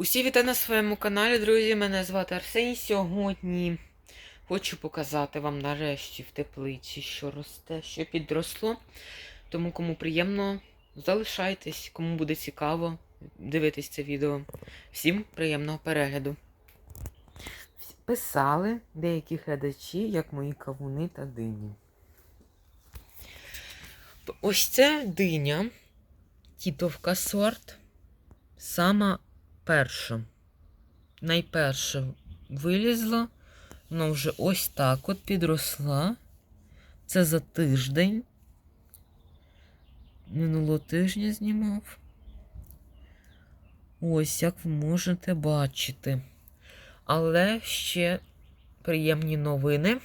Усі вітаю на своєму каналі, друзі. Мене звати Арсеній. Сьогодні хочу показати вам нарешті в теплиці, що росте, що підросло. Тому кому приємно, залишайтесь, кому буде цікаво дивитись це відео. Всім приємного перегляду. Писали деякі глядачі, як мої кавуни та дині. Ось це диня, тітовка сорт. Сама перша. Найперше вилізла. Вона вже ось так от підросла. Це за тиждень. Минулого тижня знімав. Ось як ви можете бачити. Але ще приємні новини.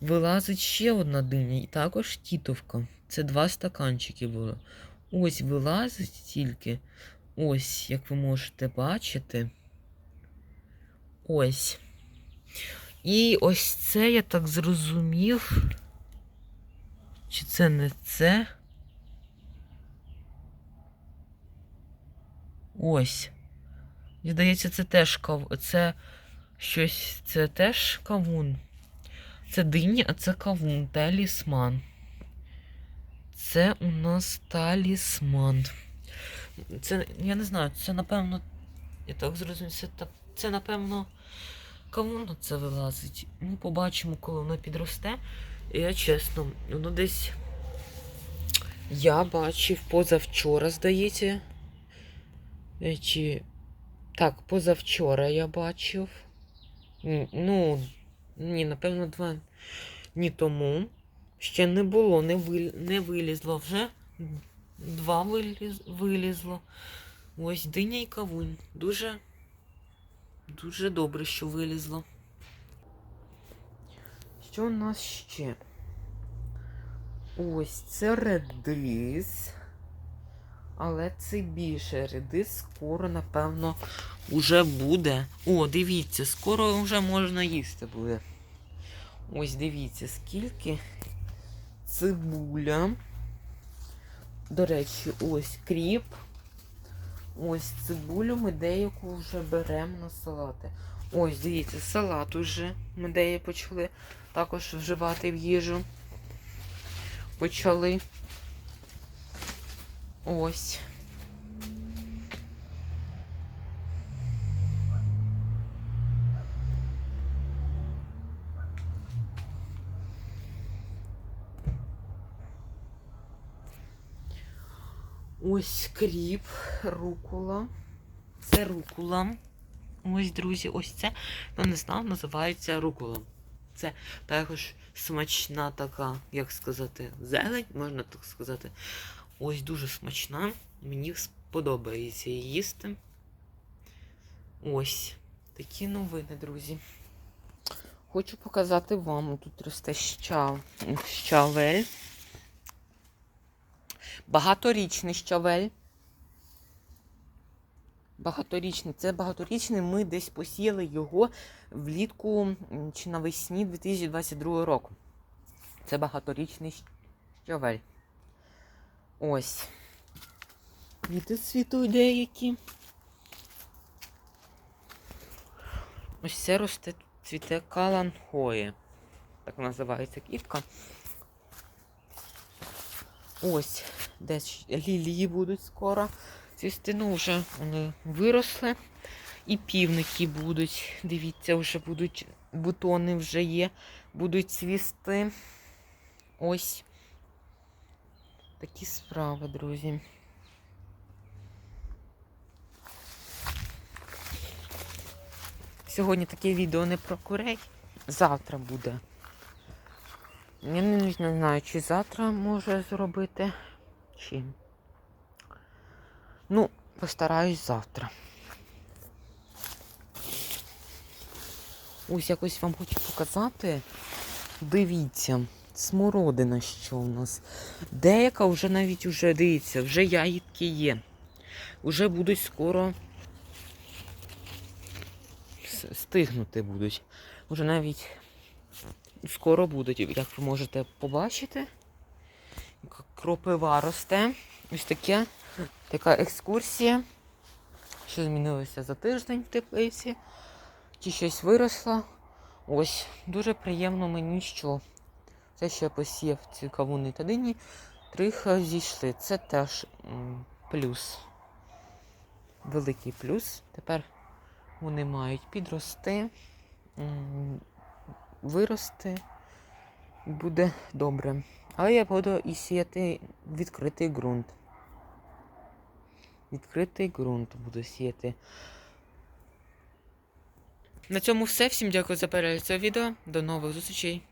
Вилазить ще одна диня, і також тітовка. Це два стаканчики було. Ось вилазить тільки. Ось, як ви можете бачити. Ось. І ось це я так зрозумів. Чи це не це? Ось. Здається, це теж кав... Це щось. Це теж кавун. Це дині, а це кавун, талісман. Це у нас талісман. Це, я не знаю, це напевно. Я так зрозумів, це, це напевно кавун це вилазить. Ми побачимо, коли воно підросте. Я чесно, воно десь. Я бачив позавчора, здається. Е, Чи... Так, позавчора я бачив. Ну, ні, напевно, два дні тому. Ще не було, не, вил... не вилізло вже. Два виліз... вилізло. Ось диня і кавунь. Дуже, дуже добре, що вилізло. Що у нас ще? Ось це редис. Але це більше редис скоро, напевно, уже буде. О, дивіться, скоро вже можна їсти буде. Ось дивіться, скільки цибуля. До речі, ось кріп. Ось цибулю ми деяку вже беремо на салати. Ось, дивіться, салат уже ми деє почали також вживати в їжу. Почали. Ось. Ось кріп, рукула. Це рукула. Ось, друзі, ось це, хто не знав, називається рукула. Це також смачна така, як сказати, зелень, можна так сказати. Ось дуже смачна. Мені сподобається її їсти. Ось такі новини, друзі. Хочу показати вам. Тут росте щавель. Багаторічний щавель. Багаторічний. Це багаторічний. Ми десь посіяли його влітку чи навесні 2022 року. Це багаторічний щавель. Ось. Квіти цвітуть деякі. Ось це росте цвіте каланхоє. Так називається квітка. Ось, десь лілії будуть скоро. Цвісти, ну вже вони виросли. І півники будуть. Дивіться, вже будуть бутони вже є, будуть цвісти. Ось. Такі справи, друзі. Сьогодні таке відео не про курей. Завтра буде. Я не знаю, чи завтра може зробити, чи. Ну, постараюсь завтра. Ось якось вам хочу показати. Дивіться, смородина, що у нас. Деяка вже навіть уже, дивіться, вже ягідки є. Уже будуть скоро стигнути будуть. Уже навіть скоро будуть, як ви можете побачити. Кропива росте. Ось таке, така екскурсія. що змінилося за тиждень в теплиці, чи щось виросло. Ось, дуже приємно мені, що це, що я посіяв ці кавуни та дині, трохи зійшли. Це теж плюс. Великий плюс. Тепер вони мають підрости, вирости, буде добре. Але я буду і сіяти відкритий ґрунт. Відкритий ґрунт буду сіяти. На цьому все. Всім дякую за перегляд цього відео. До нових зустрічей.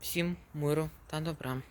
Всім миру та добра.